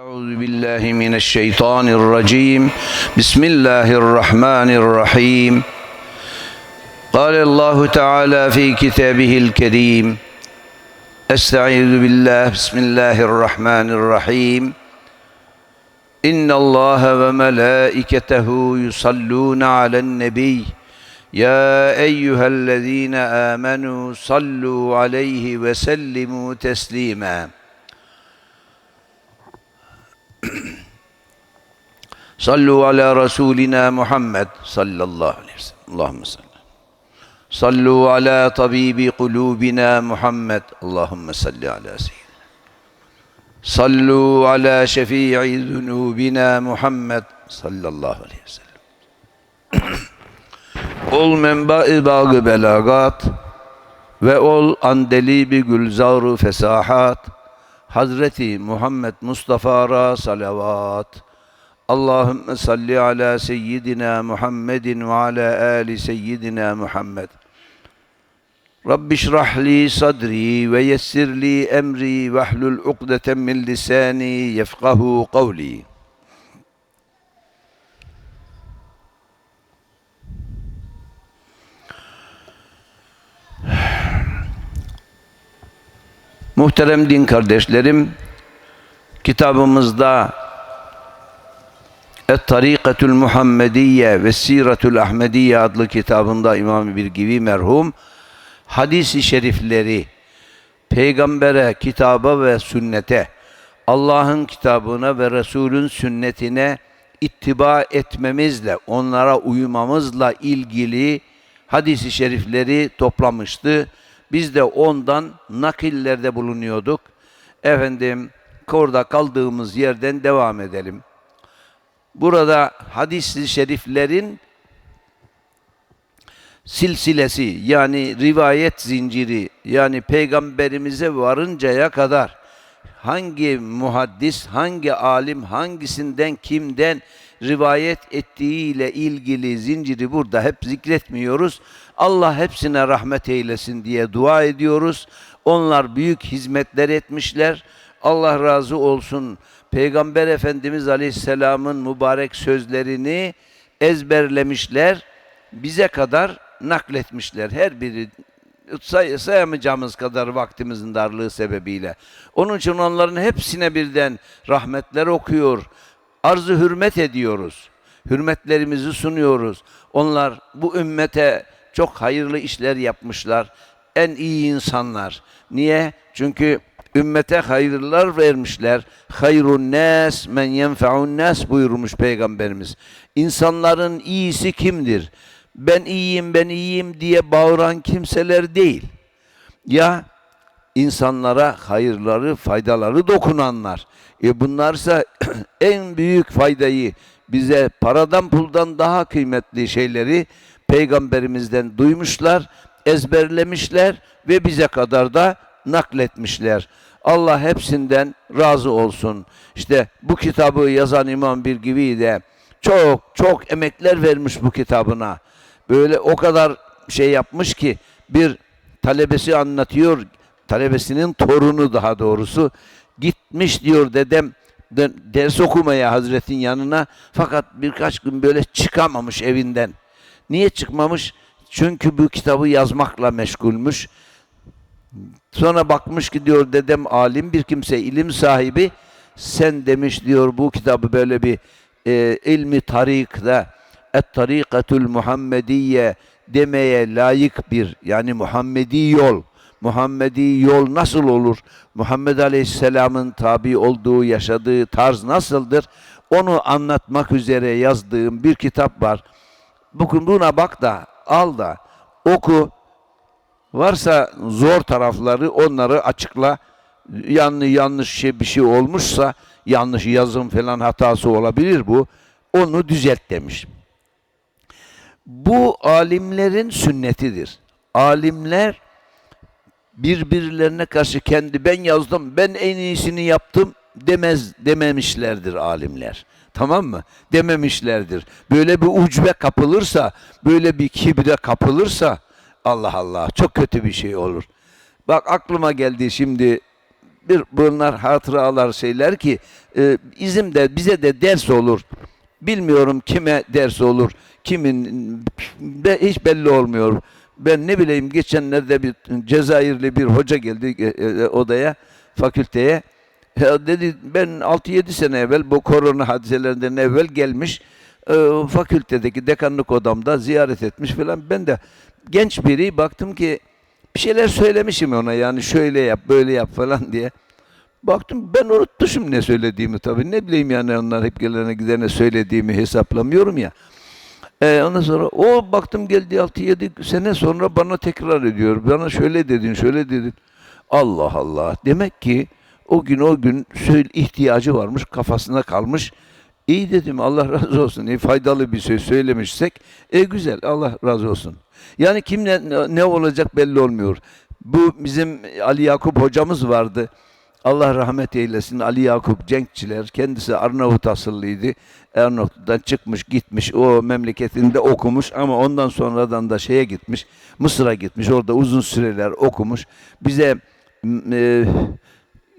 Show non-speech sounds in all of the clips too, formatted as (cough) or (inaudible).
أعوذ بالله من الشيطان الرجيم. بسم الله الرحمن الرحيم. قال الله تعالى في كتابه الكريم أستعيذ بالله بسم الله الرحمن الرحيم. إن الله وملائكته يصلون على النبي يا أيها الذين آمنوا صلوا عليه وسلموا تسليماً. Sallu ala Rasulina Muhammed sallallahu aleyhi ve sellem. Allahümme salli. Sallu ala tabibi kulubina Muhammed. Allahümme salli ala seyyidina. Sallu ala şefii zunubina Muhammed sallallahu aleyhi ve sellem. (clears throat) ol menba-i bağ belagat ve ol andelibi gülzar fesahat Hazreti Muhammed Mustafa'ra salavat. Allahümme salli ala seyyidina Muhammedin ve ala ali seyyidina Muhammed. Rabbi şrah li sadri ve yessir li emri ve hlul ukdeten min lisani yefkahu kavli. Muhterem din kardeşlerim, kitabımızda Et-Tarikatül Muhammediye ve Siretül Ahmediye adlı kitabında İmam Birgivi merhum hadis-i şerifleri peygambere, kitaba ve sünnete, Allah'ın kitabına ve Resulün sünnetine ittiba etmemizle, onlara uymamızla ilgili hadis-i şerifleri toplamıştı. Biz de ondan nakillerde bulunuyorduk. Efendim, orada kaldığımız yerden devam edelim. Burada hadis-i şeriflerin silsilesi yani rivayet zinciri yani peygamberimize varıncaya kadar hangi muhaddis, hangi alim, hangisinden kimden rivayet ettiğiyle ilgili zinciri burada hep zikretmiyoruz. Allah hepsine rahmet eylesin diye dua ediyoruz. Onlar büyük hizmetler etmişler. Allah razı olsun. Peygamber Efendimiz Aleyhisselam'ın mübarek sözlerini ezberlemişler. Bize kadar nakletmişler. Her biri say sayamayacağımız kadar vaktimizin darlığı sebebiyle. Onun için onların hepsine birden rahmetler okuyor. Arzı hürmet ediyoruz. Hürmetlerimizi sunuyoruz. Onlar bu ümmete çok hayırlı işler yapmışlar. En iyi insanlar. Niye? Çünkü ümmete hayırlar vermişler. Hayrun nas men yenfe'un nas buyurmuş peygamberimiz. İnsanların iyisi kimdir? Ben iyiyim, ben iyiyim diye bağıran kimseler değil. Ya insanlara hayırları, faydaları dokunanlar. E bunlarsa (clears throat) en büyük faydayı bize paradan puldan daha kıymetli şeyleri peygamberimizden duymuşlar, ezberlemişler ve bize kadar da nakletmişler. Allah hepsinden razı olsun. İşte bu kitabı yazan İmam Birgivi de çok çok emekler vermiş bu kitabına. Böyle o kadar şey yapmış ki bir talebesi anlatıyor, talebesinin torunu daha doğrusu gitmiş diyor dedem ders okumaya Hazretin yanına fakat birkaç gün böyle çıkamamış evinden. Niye çıkmamış? Çünkü bu kitabı yazmakla meşgulmüş. Sonra bakmış ki diyor dedem alim bir kimse, ilim sahibi. Sen demiş diyor bu kitabı böyle bir e, ilmi tarikda et-tarikatül Muhammediye demeye layık bir yani Muhammedi yol. Muhammedi yol nasıl olur? Muhammed Aleyhisselam'ın tabi olduğu, yaşadığı tarz nasıldır? Onu anlatmak üzere yazdığım bir kitap var. Bugün buna bak da, al da, oku. Varsa zor tarafları onları açıkla. Yanlış yanlış şey bir şey olmuşsa yanlış yazım falan hatası olabilir bu. Onu düzelt demiş. Bu alimlerin sünnetidir. Alimler birbirlerine karşı kendi ben yazdım, ben en iyisini yaptım demez dememişlerdir alimler. Tamam mı? Dememişlerdir. Böyle bir ucbe kapılırsa, böyle bir kibre kapılırsa Allah Allah çok kötü bir şey olur. Bak aklıma geldi şimdi bir bunlar hatıralar şeyler ki e, izim de bize de ders olur. Bilmiyorum kime ders olur, kimin de hiç belli olmuyor. Ben ne bileyim geçenlerde bir Cezayirli bir hoca geldi e, e, odaya, fakülteye. Ya dedi ben 6-7 sene evvel bu korona hadiselerinden evvel gelmiş e, fakültedeki dekanlık odamda ziyaret etmiş falan. Ben de genç biri baktım ki bir şeyler söylemişim ona yani şöyle yap böyle yap falan diye. Baktım ben unutmuşum ne söylediğimi tabii. Ne bileyim yani onlar hep gelene gidene söylediğimi hesaplamıyorum ya. Ee, ondan sonra o baktım geldi 6-7 sene sonra bana tekrar ediyor. Bana şöyle dedin, şöyle dedin. Allah Allah. Demek ki o gün o gün söyle ihtiyacı varmış, kafasına kalmış. İyi dedim Allah razı olsun. E, faydalı bir söz söylemişsek e güzel Allah razı olsun. Yani kim ne, olacak belli olmuyor. Bu bizim Ali Yakup hocamız vardı. Allah rahmet eylesin Ali Yakup Cenkçiler kendisi Arnavut asıllıydı. Arnavut'tan çıkmış gitmiş o memleketinde okumuş ama ondan sonradan da şeye gitmiş Mısır'a gitmiş orada uzun süreler okumuş. Bize e,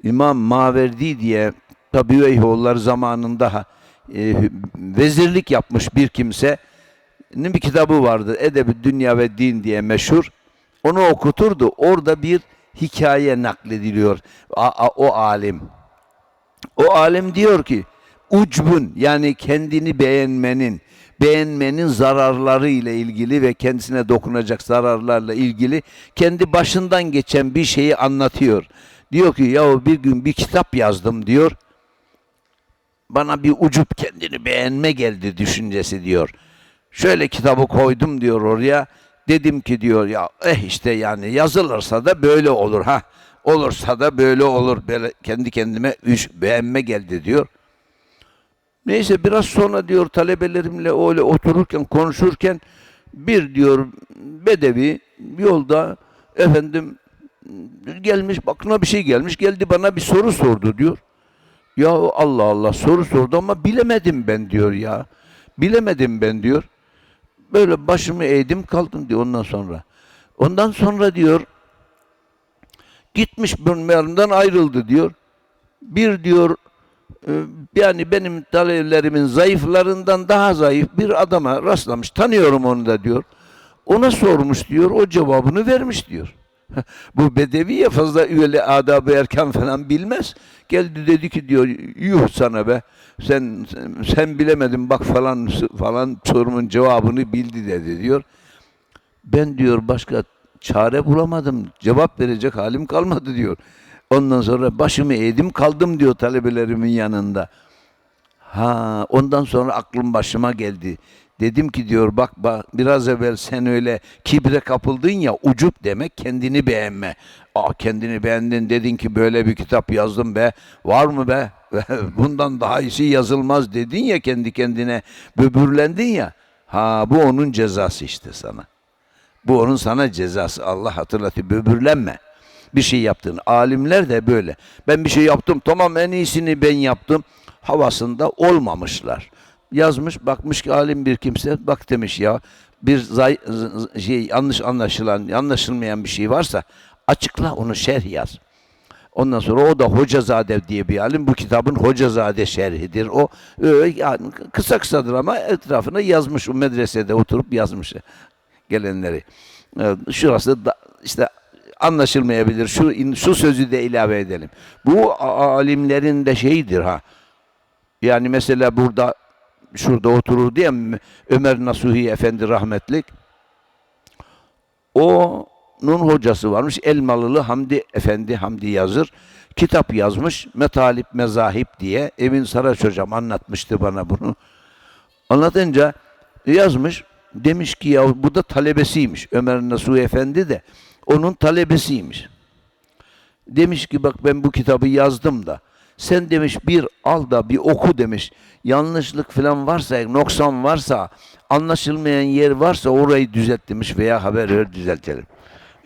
İmam Maverdi diye tabi Üveyhoğulları zamanında e, vezirlik yapmış bir kimsenin bir kitabı vardı. Edebi Dünya ve Din diye meşhur. Onu okuturdu. Orada bir hikaye naklediliyor. A- a- o alim. O alim diyor ki ucbun yani kendini beğenmenin beğenmenin zararları ile ilgili ve kendisine dokunacak zararlarla ilgili kendi başından geçen bir şeyi anlatıyor. Diyor ki ya bir gün bir kitap yazdım diyor. Bana bir ucup kendini beğenme geldi düşüncesi diyor. Şöyle kitabı koydum diyor oraya. Dedim ki diyor ya eh işte yani yazılırsa da böyle olur ha. Olursa da böyle olur. Böyle kendi kendime üç beğenme geldi diyor. Neyse biraz sonra diyor talebelerimle öyle otururken konuşurken bir diyor bedevi yolda efendim gelmiş aklına bir şey gelmiş geldi bana bir soru sordu diyor. Ya Allah Allah soru sordu ama bilemedim ben diyor ya. Bilemedim ben diyor. Böyle başımı eğdim kaldım diyor ondan sonra. Ondan sonra diyor gitmiş bunlardan ayrıldı diyor. Bir diyor e, yani benim talebelerimin zayıflarından daha zayıf bir adama rastlamış. Tanıyorum onu da diyor. Ona sormuş diyor. O cevabını vermiş diyor. (laughs) Bu bedevi ya fazla öyle adab-ı erkan falan bilmez. Geldi dedi ki diyor yuh sana be. Sen sen bilemedin bak falan falan sorumun cevabını bildi dedi diyor. Ben diyor başka çare bulamadım. Cevap verecek halim kalmadı diyor. Ondan sonra başımı eğdim kaldım diyor talebelerimin yanında. Ha ondan sonra aklım başıma geldi. Dedim ki diyor bak, bak biraz evvel sen öyle kibre kapıldın ya ucup demek kendini beğenme. Aa kendini beğendin dedin ki böyle bir kitap yazdım be. Var mı be? (laughs) Bundan daha iyisi yazılmaz dedin ya kendi kendine. Böbürlendin ya. Ha bu onun cezası işte sana. Bu onun sana cezası. Allah hatırlatıyor. Böbürlenme. Bir şey yaptın. Alimler de böyle. Ben bir şey yaptım. Tamam en iyisini ben yaptım. Havasında olmamışlar. Yazmış bakmış ki alim bir kimse bak demiş ya bir zay, şey yanlış anlaşılan anlaşılmayan bir şey varsa açıkla onu şerh yaz. Ondan sonra o da Hocazade diye bir alim. Bu kitabın Hocazade şerhidir. O e, yani kısa kısadır ama etrafına yazmış. O medresede oturup yazmış gelenleri. E, Şurası da işte anlaşılmayabilir. Şu şu sözü de ilave edelim. Bu alimlerin de şeyidir ha. Yani mesela burada şurada oturur diye? Ömer Nasuhi Efendi rahmetlik. Onun hocası varmış. Elmalılı Hamdi Efendi Hamdi Yazır. Kitap yazmış. Metalip Mezahip diye. Emin Saraç hocam anlatmıştı bana bunu. Anlatınca yazmış. Demiş ki ya bu da talebesiymiş. Ömer Nasuhi Efendi de onun talebesiymiş. Demiş ki bak ben bu kitabı yazdım da sen demiş bir al da bir oku demiş. Yanlışlık falan varsa, noksan varsa, anlaşılmayan yer varsa orayı düzelt demiş veya haber ver düzeltelim.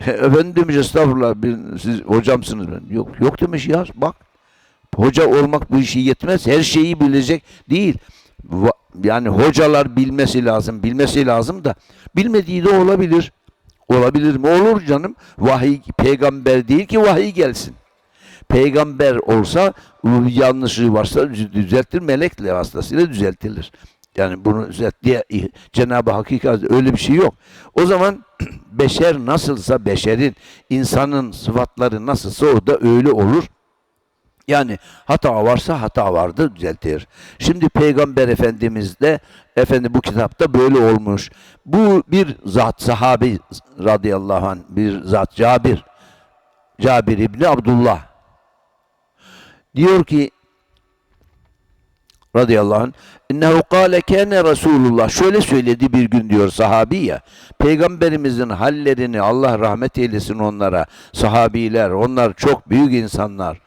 (laughs) Efendim demiş estağfurullah siz hocamsınız ben. Yok yok demiş yaz bak. Hoca olmak bu işi yetmez. Her şeyi bilecek değil. Yani hocalar bilmesi lazım, bilmesi lazım da bilmediği de olabilir. Olabilir mi? Olur canım. Vahiy peygamber değil ki vahiy gelsin. Peygamber olsa yanlışı varsa düz- düzeltir, melekle vasıtasıyla düzeltilir. Yani bunu diye Cenab-ı Hakikat öyle bir şey yok. O zaman (clears throat) beşer nasılsa beşerin, insanın sıfatları nasılsa o da öyle olur. Yani hata varsa hata vardır düzeltir. Şimdi Peygamber Efendimiz de efendi bu kitapta böyle olmuş. Bu bir zat sahabi radıyallahu anh bir zat Cabir. Cabir İbni Abdullah. Diyor ki radıyallahu anh innehu kâle kâne Resulullah şöyle söyledi bir gün diyor sahabi ya peygamberimizin hallerini Allah rahmet eylesin onlara sahabiler onlar çok büyük insanlar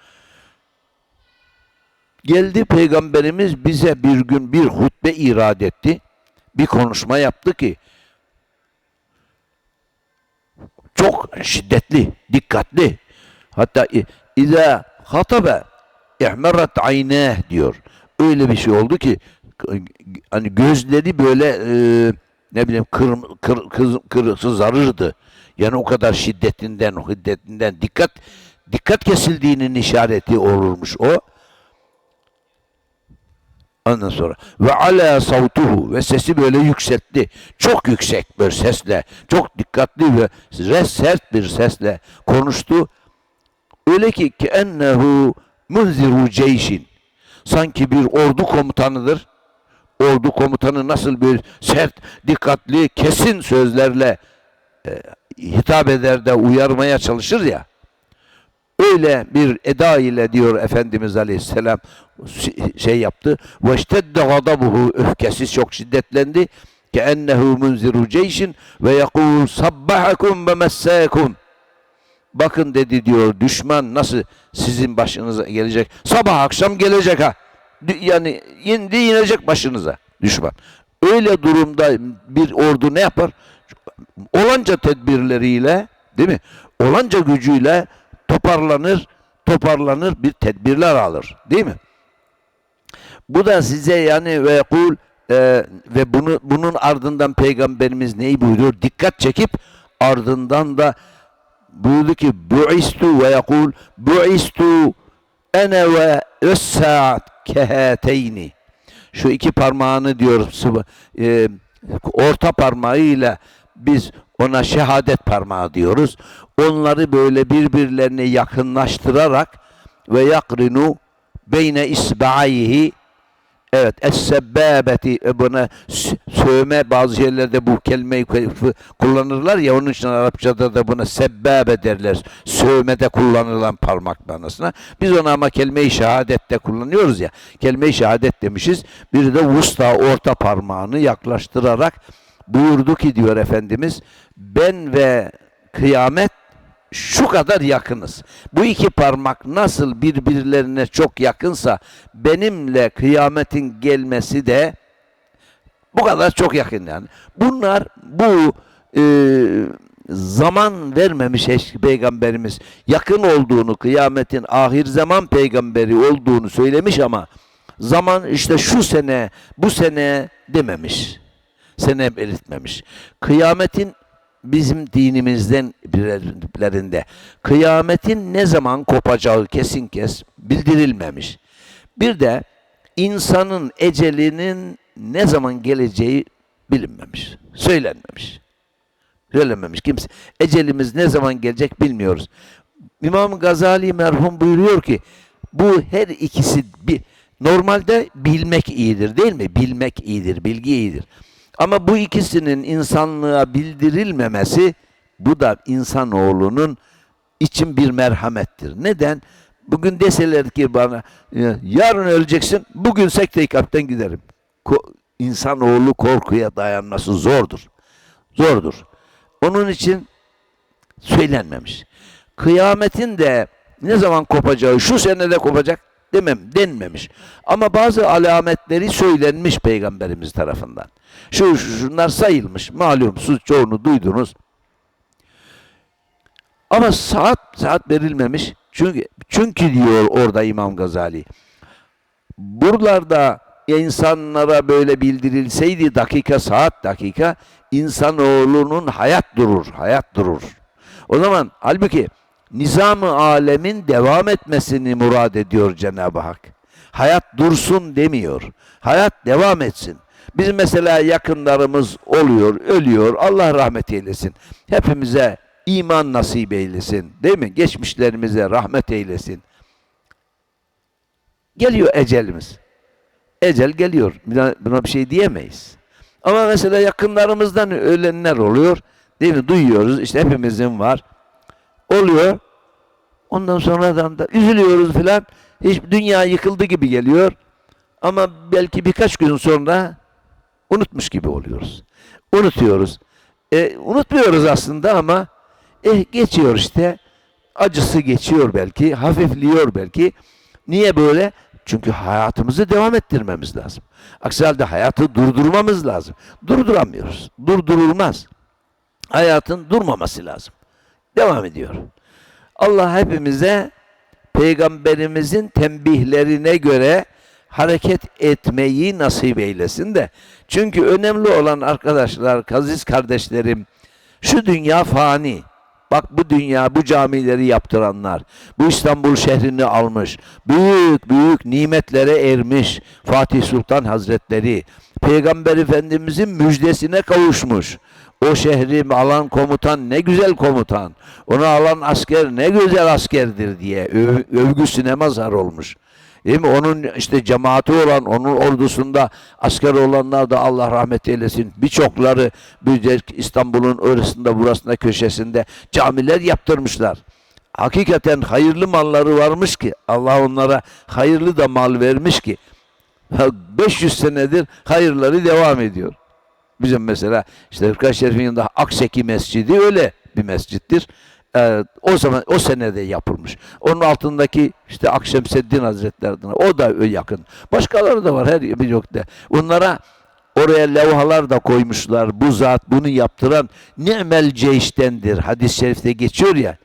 Geldi peygamberimiz bize bir gün bir hutbe irad etti. Bir konuşma yaptı ki çok şiddetli, dikkatli. Hatta İza hatabe ihmerrat ayneh diyor. Öyle bir şey oldu ki hani gözleri böyle e, ne bileyim kır, kır, kır, kır, kızarırdı. Yani o kadar şiddetinden, hiddetinden dikkat dikkat kesildiğinin işareti olurmuş o. Ondan sonra ve ala savtuhu ve sesi böyle yükseltti. Çok yüksek bir sesle, çok dikkatli ve sert bir sesle konuştu. Öyle ki ki ennehu munziru ceyşin. Sanki bir ordu komutanıdır. Ordu komutanı nasıl bir sert, dikkatli, kesin sözlerle e, hitap eder de uyarmaya çalışır ya. Öyle bir eda ile diyor Efendimiz Aleyhisselam şey yaptı. Ve iştedde gadabuhu öfkesi çok şiddetlendi. Ke ennehu munziru ceyşin ve yekul sabbahakum ve messâkum. Bakın dedi diyor düşman nasıl sizin başınıza gelecek. Sabah akşam gelecek ha. Yani indi inecek başınıza düşman. Öyle durumda bir ordu ne yapar? Olanca tedbirleriyle değil mi? Olanca gücüyle toparlanır, toparlanır bir tedbirler alır. Değil mi? Bu da size yani ve kul e, ve bunu bunun ardından peygamberimiz neyi buyuruyor? Dikkat çekip ardından da buyurdu ki bu'istu ve yekul bu'istu ene ve es-saat kehateyni şu iki parmağını diyor sıvı- e, orta parmağıyla biz ona şehadet parmağı diyoruz. Onları böyle birbirlerine yakınlaştırarak ve yakrinu beyne isba'ayhi Evet, es-sebbâbeti e, buna sövme bazı yerlerde bu kelimeyi ku- kullanırlar ya onun için Arapçada da buna sebbâbe derler. Sövmede kullanılan parmak manasına. Biz ona ama kelime-i şehadette kullanıyoruz ya. Kelime-i şehadet demişiz. Bir de vusta orta parmağını yaklaştırarak buyurdu ki diyor Efendimiz ben ve kıyamet şu kadar yakınız. Bu iki parmak nasıl birbirlerine çok yakınsa benimle kıyametin gelmesi de bu kadar çok yakın yani. Bunlar bu e, zaman vermemiş eş- peygamberimiz yakın olduğunu kıyametin ahir zaman peygamberi olduğunu söylemiş ama zaman işte şu sene bu sene dememiş. Sene belirtmemiş. Kıyametin bizim dinimizden birlerinde kıyametin ne zaman kopacağı kesin kes bildirilmemiş. Bir de insanın ecelinin ne zaman geleceği bilinmemiş, söylenmemiş. Söylenmemiş kimse. Ecelimiz ne zaman gelecek bilmiyoruz. İmam Gazali merhum buyuruyor ki bu her ikisi bir normalde bilmek iyidir değil mi? Bilmek iyidir, bilgi iyidir. Ama bu ikisinin insanlığa bildirilmemesi bu da insanoğlunun için bir merhamettir. Neden? Bugün deseler ki bana "Ya, yarın öleceksin, bugün sekte giderim. Ko- insanoğlu korkuya dayanması zordur. Zordur. Onun için söylenmemiş. Kıyametin de ne zaman kopacağı, şu senede kopacak demem, denmemiş. Ama bazı alametleri söylenmiş peygamberimiz tarafından. Şu, şu şunlar sayılmış. Malum siz çoğunu duydunuz. Ama saat saat verilmemiş. Çünkü çünkü diyor orada İmam Gazali. Buralarda insanlara böyle bildirilseydi dakika saat dakika insanoğlunun hayat durur, hayat durur. O zaman halbuki nizam-ı alemin devam etmesini murad ediyor Cenab-ı Hak. Hayat dursun demiyor. Hayat devam etsin. Bizim mesela yakınlarımız oluyor, ölüyor. Allah rahmet eylesin. Hepimize iman nasip eylesin. Değil mi? Geçmişlerimize rahmet eylesin. Geliyor ecelimiz. Ecel geliyor. Buna bir şey diyemeyiz. Ama mesela yakınlarımızdan ölenler oluyor. Değil mi? Duyuyoruz. İşte hepimizin var. Oluyor. Ondan sonradan da üzülüyoruz filan. Hiç dünya yıkıldı gibi geliyor. Ama belki birkaç gün sonra unutmuş gibi oluyoruz. Unutuyoruz. E, unutmuyoruz aslında ama eh, geçiyor işte. Acısı geçiyor belki, hafifliyor belki. Niye böyle? Çünkü hayatımızı devam ettirmemiz lazım. Aksi halde hayatı durdurmamız lazım. Durduramıyoruz. Durdurulmaz. Hayatın durmaması lazım. Devam ediyor. Allah hepimize peygamberimizin tembihlerine göre hareket etmeyi nasip eylesin de. Çünkü önemli olan arkadaşlar, aziz kardeşlerim, şu dünya fani. Bak bu dünya, bu camileri yaptıranlar, bu İstanbul şehrini almış, büyük büyük nimetlere ermiş Fatih Sultan Hazretleri, Peygamber Efendimizin müjdesine kavuşmuş. O şehri alan komutan ne güzel komutan, onu alan asker ne güzel askerdir diye öv- övgüsüne mazhar olmuş. Değil mi? Onun işte cemaati olan, onun ordusunda asker olanlar da Allah rahmet eylesin. Birçokları bir İstanbul'un orasında burasında köşesinde camiler yaptırmışlar. Hakikaten hayırlı malları varmış ki Allah onlara hayırlı da mal vermiş ki 500 senedir hayırları devam ediyor. Bizim mesela işte Hırka Şerif'in yanında Akseki Mescidi öyle bir mescittir. Ee, o zaman o senede yapılmış. Onun altındaki işte Akşemseddin Hazretleri adına o da yakın. Başkaları da var her bir yok da. Onlara oraya levhalar da koymuşlar. Bu zat bunu yaptıran ni'mel ceyştendir. Hadis-i şerifte geçiyor ya.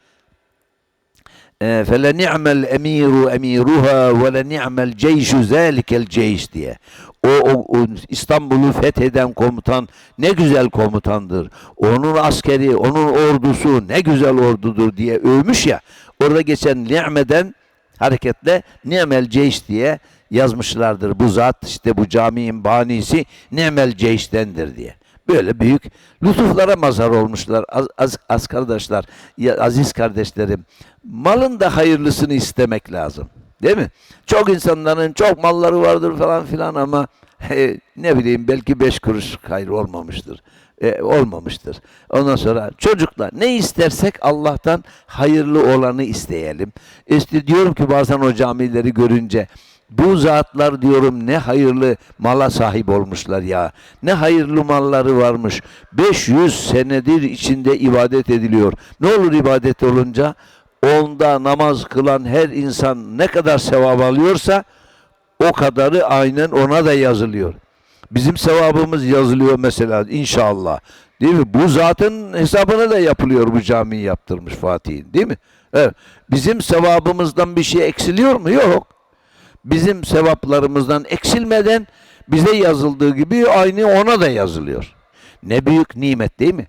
Emiru emiruha ve le ni'mel ceyşu zalikel ceyş diye. O, o, o İstanbul'u fetheden komutan ne güzel komutandır. Onun askeri, onun ordusu ne güzel ordudur diye övmüş ya. Orada geçen ni'meden hareketle ni'mel ceyş diye yazmışlardır. Bu zat işte bu caminin banisi ni'mel ceyştendir diye. Böyle büyük lütuflara mazhar olmuşlar az, az, az kardeşler, aziz kardeşlerim. Malın da hayırlısını istemek lazım. Değil mi? Çok insanların çok malları vardır falan filan ama e, ne bileyim belki beş kuruş hayır olmamıştır. E, olmamıştır. Ondan sonra çocuklar ne istersek Allah'tan hayırlı olanı isteyelim. İşte diyorum ki bazen o camileri görünce bu zatlar diyorum ne hayırlı mala sahip olmuşlar ya. Ne hayırlı malları varmış. 500 senedir içinde ibadet ediliyor. Ne olur ibadet olunca? Onda namaz kılan her insan ne kadar sevap alıyorsa o kadarı aynen ona da yazılıyor. Bizim sevabımız yazılıyor mesela inşallah. Değil mi? Bu zatın hesabına da yapılıyor bu camiyi yaptırmış Fatih'in değil mi? Evet. Bizim sevabımızdan bir şey eksiliyor mu? Yok bizim sevaplarımızdan eksilmeden bize yazıldığı gibi aynı ona da yazılıyor. Ne büyük nimet değil mi?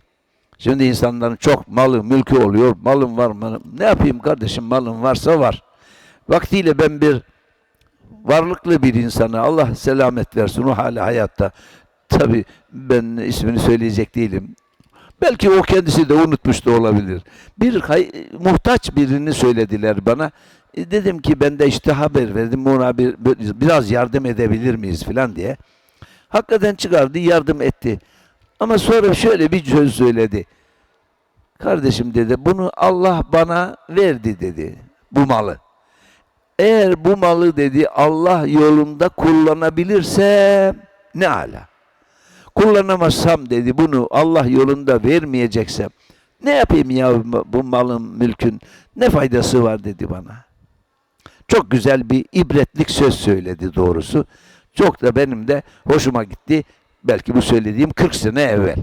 Şimdi insanların çok malı, mülkü oluyor. Malım var mı? Ne yapayım kardeşim malım varsa var. Vaktiyle ben bir varlıklı bir insana Allah selamet versin o hala hayatta. Tabi ben ismini söyleyecek değilim. Belki o kendisi de unutmuş da olabilir. Bir hay, muhtaç birini söylediler bana. E, dedim ki ben de işte haber verdim ona bir, biraz yardım edebilir miyiz filan diye. Hakikaten çıkardı yardım etti. Ama sonra şöyle bir söz söyledi. Kardeşim dedi bunu Allah bana verdi dedi bu malı. Eğer bu malı dedi Allah yolunda kullanabilirsem ne ala. Kullanamazsam dedi bunu Allah yolunda vermeyeceksem ne yapayım ya bu malın mülkün ne faydası var dedi bana. Çok güzel bir ibretlik söz söyledi doğrusu. Çok da benim de hoşuma gitti. Belki bu söylediğim 40 sene evvel.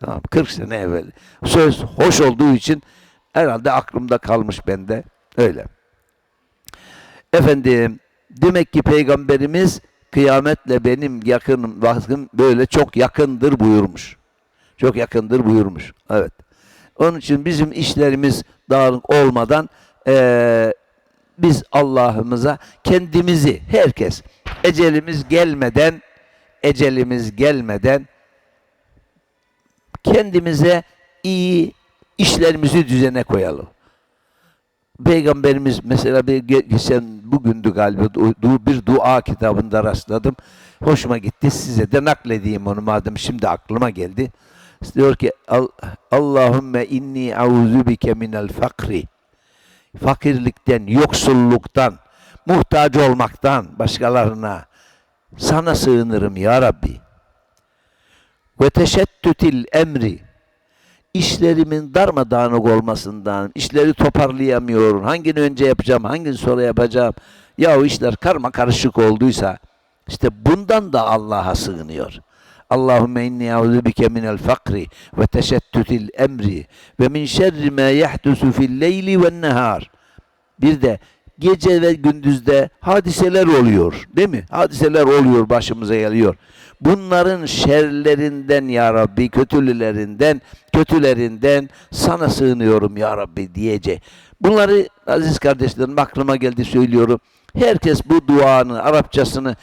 Tamam 40 sene evvel. Söz hoş olduğu için herhalde aklımda kalmış bende. Öyle. Efendim demek ki peygamberimiz kıyametle benim yakınım vaktim böyle çok yakındır buyurmuş. Çok yakındır buyurmuş. Evet. Onun için bizim işlerimiz dağınık olmadan eee, biz Allah'ımıza kendimizi herkes ecelimiz gelmeden ecelimiz gelmeden kendimize iyi işlerimizi düzene koyalım. Peygamberimiz mesela bir ge- geçen bugündü galiba bir dua kitabında rastladım. Hoşuma gitti. Size de nakledeyim onu madem şimdi aklıma geldi. Diyor ki "Al- Allahümme inni auzu bike minel fakri. Fakirlikten, yoksulluktan, muhtaç olmaktan başkalarına sana sığınırım ya Rabbi. Ve teşettütil emri işlerimin darmadağınık olmasından, işleri toparlayamıyorum. Hangini önce yapacağım, hangini sonra yapacağım. Ya o işler karma karışık olduysa işte bundan da Allah'a sığınıyor. Allahümme inni eûzü bike minel fakri ve teşettütil emri ve min şerri ma yahdusu fil leyli ve nehar. Bir de gece ve gündüzde hadiseler oluyor. Değil mi? Hadiseler oluyor, başımıza geliyor. Bunların şerlerinden ya Rabbi, kötülerinden, kötülerinden sana sığınıyorum ya Rabbi diyecek. Bunları aziz kardeşlerim aklıma geldi söylüyorum. Herkes bu duanın Arapçasını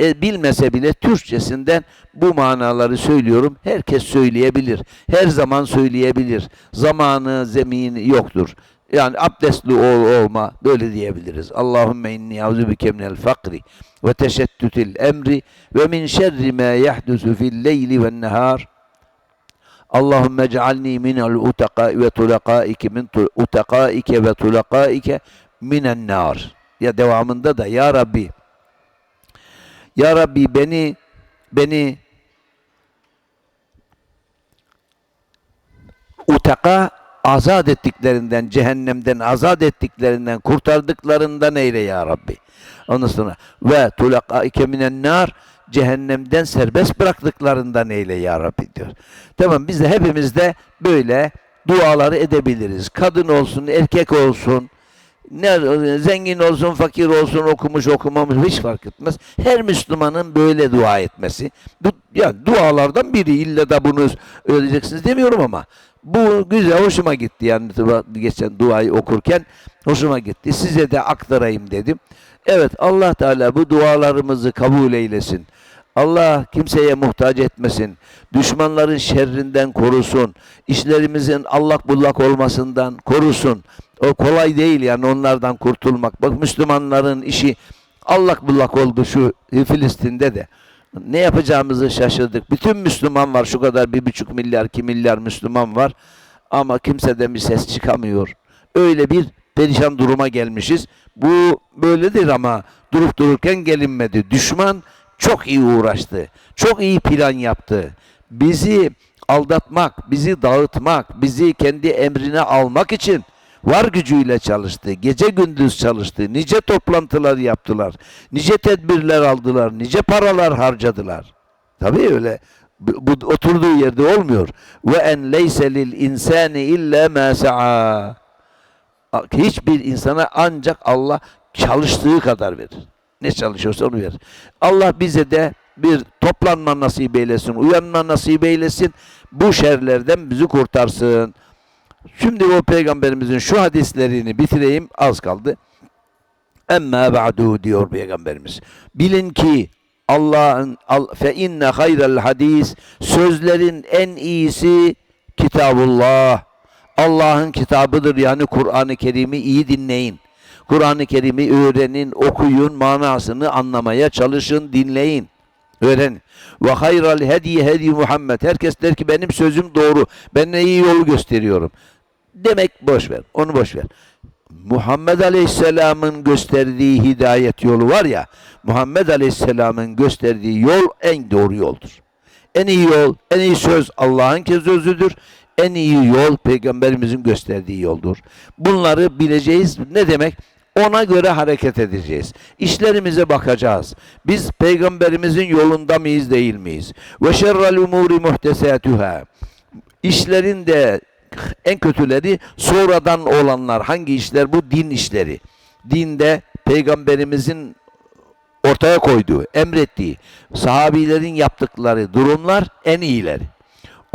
e, bilmese bile Türkçesinden bu manaları söylüyorum. Herkes söyleyebilir. Her zaman söyleyebilir. Zamanı, zemini yoktur. Yani abdestli ol olma böyle diyebiliriz. Allahümme inni auzu bike minel fakri ve teşettütil emri ve min şerri ma yahdusu fil leyli ve nehar. Allahümme ec'alni minel utaka ve tulakaike min utakaike ve tulakaike minen nar. Ya devamında da ya Rabbi ya Rabbi beni beni utaka azat ettiklerinden, cehennemden azat ettiklerinden, kurtardıklarından eyle ya Rabbi. Ondan sonra ve tulakaike minen nar cehennemden serbest bıraktıklarından eyle ya Rabbi diyor. Tamam biz de hepimiz de böyle duaları edebiliriz. Kadın olsun, erkek olsun, ne zengin olsun, fakir olsun, okumuş, okumamış hiç fark etmez. Her Müslümanın böyle dua etmesi. Bu ya dualardan biri. İlla da bunu öğreneceksiniz demiyorum ama bu güzel, hoşuma gitti yani geçen duayı okurken hoşuma gitti. Size de aktarayım dedim. Evet Allah Teala bu dualarımızı kabul eylesin. Allah kimseye muhtaç etmesin. Düşmanların şerrinden korusun. İşlerimizin allak bullak olmasından korusun. O kolay değil yani onlardan kurtulmak. Bak Müslümanların işi allak bullak oldu şu Filistin'de de. Ne yapacağımızı şaşırdık. Bütün Müslüman var. Şu kadar bir buçuk milyar, iki milyar Müslüman var. Ama kimseden bir ses çıkamıyor. Öyle bir perişan duruma gelmişiz. Bu böyledir ama durup dururken gelinmedi. Düşman çok iyi uğraştı. Çok iyi plan yaptı. Bizi aldatmak, bizi dağıtmak, bizi kendi emrine almak için var gücüyle çalıştı. Gece gündüz çalıştı. Nice toplantılar yaptılar. Nice tedbirler aldılar. Nice paralar harcadılar. Tabii öyle bu, oturduğu yerde olmuyor. Ve en leyse lil insani illa ma sa'a. Hiçbir insana ancak Allah çalıştığı kadar verir. Ne çalışıyorsa onu verir. Allah bize de bir toplanma nasip eylesin, uyanma nasip eylesin. Bu şerlerden bizi kurtarsın. Şimdi o peygamberimizin şu hadislerini bitireyim. Az kaldı. Emme ba'du diyor peygamberimiz. Bilin ki Allah'ın al, fe inne hayrel hadis sözlerin en iyisi kitabullah. Allah'ın kitabıdır yani Kur'an-ı Kerim'i iyi dinleyin. Kur'an-ı Kerim'i öğrenin, okuyun, manasını anlamaya çalışın, dinleyin. Öğren. Ve hayral hediye hedi Muhammed. Herkes der ki benim sözüm doğru. Ben iyi yolu gösteriyorum. Demek boş ver. Onu boş ver. Muhammed Aleyhisselam'ın gösterdiği hidayet yolu var ya, Muhammed Aleyhisselam'ın gösterdiği yol en doğru yoldur. En iyi yol, en iyi söz Allah'ın sözüdür. En iyi yol peygamberimizin gösterdiği yoldur. Bunları bileceğiz. Ne demek? Ona göre hareket edeceğiz. İşlerimize bakacağız. Biz peygamberimizin yolunda mıyız değil miyiz? Ve şerrel umuri muhtesatuhâ. İşlerin de en kötüleri sonradan olanlar. Hangi işler? Bu din işleri. Dinde peygamberimizin ortaya koyduğu, emrettiği, sahabilerin yaptıkları durumlar en iyileri.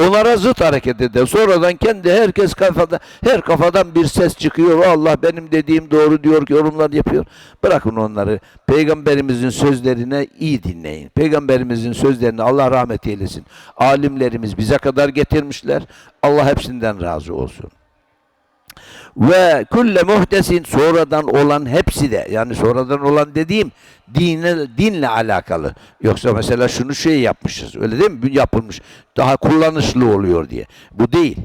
Onlara zıt hareket eder. Sonradan kendi herkes kafada, her kafadan bir ses çıkıyor. Allah benim dediğim doğru diyor, yorumlar yapıyor. Bırakın onları. Peygamberimizin sözlerine iyi dinleyin. Peygamberimizin sözlerini Allah rahmet eylesin. Alimlerimiz bize kadar getirmişler. Allah hepsinden razı olsun ve kulle muhtesin sonradan olan hepsi de yani sonradan olan dediğim dine, dinle alakalı. Yoksa mesela şunu şey yapmışız öyle değil mi? Yapılmış daha kullanışlı oluyor diye. Bu değil.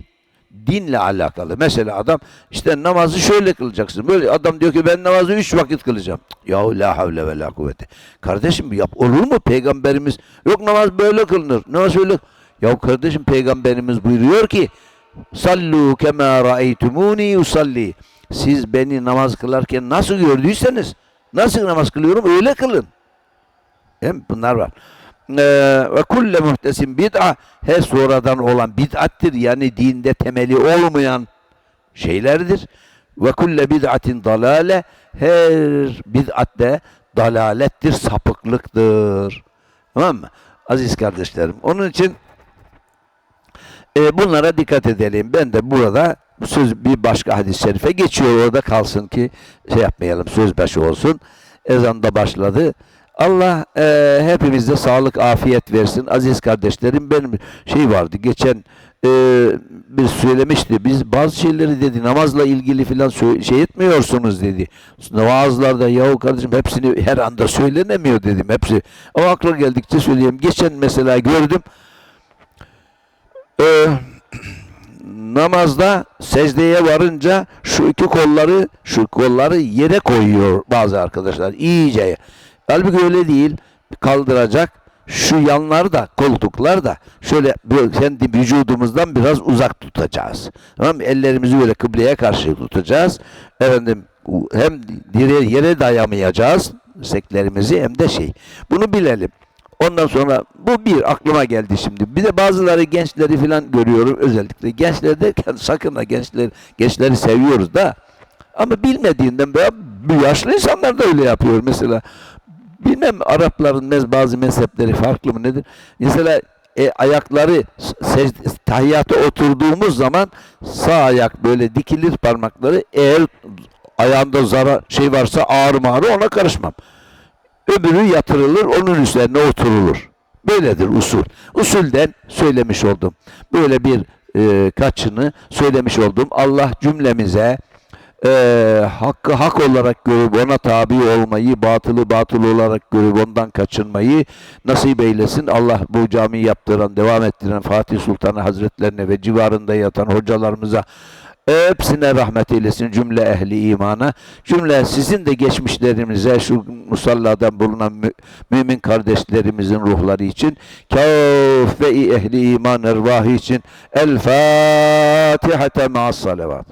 Dinle alakalı. Mesela adam işte namazı şöyle kılacaksın. Böyle adam diyor ki ben namazı üç vakit kılacağım. Yahu la havle ve la kuvvete. Kardeşim yap olur mu? Peygamberimiz yok namaz böyle kılınır. Namaz öyle. Ya kardeşim peygamberimiz buyuruyor ki Sallu kema ra'eytumuni usalli. Siz beni namaz kılarken nasıl gördüyseniz, nasıl namaz kılıyorum öyle kılın. Hem bunlar var. Ee, ve kulle muhtesim bid'a her sonradan olan bid'attir. Yani dinde temeli olmayan şeylerdir. Ve kulle bid'atin dalale her bid'atte dalalettir, sapıklıktır. Tamam mı? Aziz kardeşlerim. Onun için e, bunlara dikkat edelim. Ben de burada söz bir başka hadis-i şerife geçiyor. Orada kalsın ki şey yapmayalım. Söz başı olsun. Ezan da başladı. Allah e, hepimize sağlık, afiyet versin. Aziz kardeşlerim benim şey vardı. Geçen e, bir söylemişti. Biz bazı şeyleri dedi namazla ilgili filan şey etmiyorsunuz dedi. Vaazlarda yahu kardeşim hepsini her anda söylenemiyor dedim. Hepsi. O akla geldikçe söyleyeyim. Geçen mesela gördüm. Ee, namazda secdeye varınca şu iki kolları şu kolları yere koyuyor bazı arkadaşlar iyice. Halbuki öyle değil. Kaldıracak. Şu yanları da koltuklar da şöyle kendi vücudumuzdan biraz uzak tutacağız. Tamam? Ellerimizi böyle kıbleye karşı tutacağız. Efendim hem yere dayamayacağız seklerimizi hem de şey. Bunu bilelim. Ondan sonra bu bir aklıma geldi şimdi. Bir de bazıları gençleri falan görüyorum özellikle. Gençler derken (laughs) sakın ha gençler, gençleri seviyoruz da. Ama bilmediğinden bu yaşlı insanlar da öyle yapıyor mesela. Bilmem Arapların mez, bazı mezhepleri farklı mı nedir? Mesela e, ayakları tahiyyata oturduğumuz zaman sağ ayak böyle dikilir parmakları. Eğer ayağında zarar şey varsa ağrı mağrı ona karışmam. Öbürü yatırılır, onun üzerine oturulur. Böyledir usul. Usulden söylemiş oldum. Böyle bir e, kaçını söylemiş oldum. Allah cümlemize e, hakkı hak olarak görüp ona tabi olmayı, batılı batıl olarak görüp ondan kaçınmayı nasip eylesin. Allah bu camiyi yaptıran, devam ettiren Fatih Sultan Hazretlerine ve civarında yatan hocalarımıza Hepsine rahmet eylesin cümle ehli imana. Cümle sizin de geçmişlerimize şu musalladan bulunan mü- mümin kardeşlerimizin ruhları için kâfe ehli iman ervahı için El Fatiha ma'as salavat.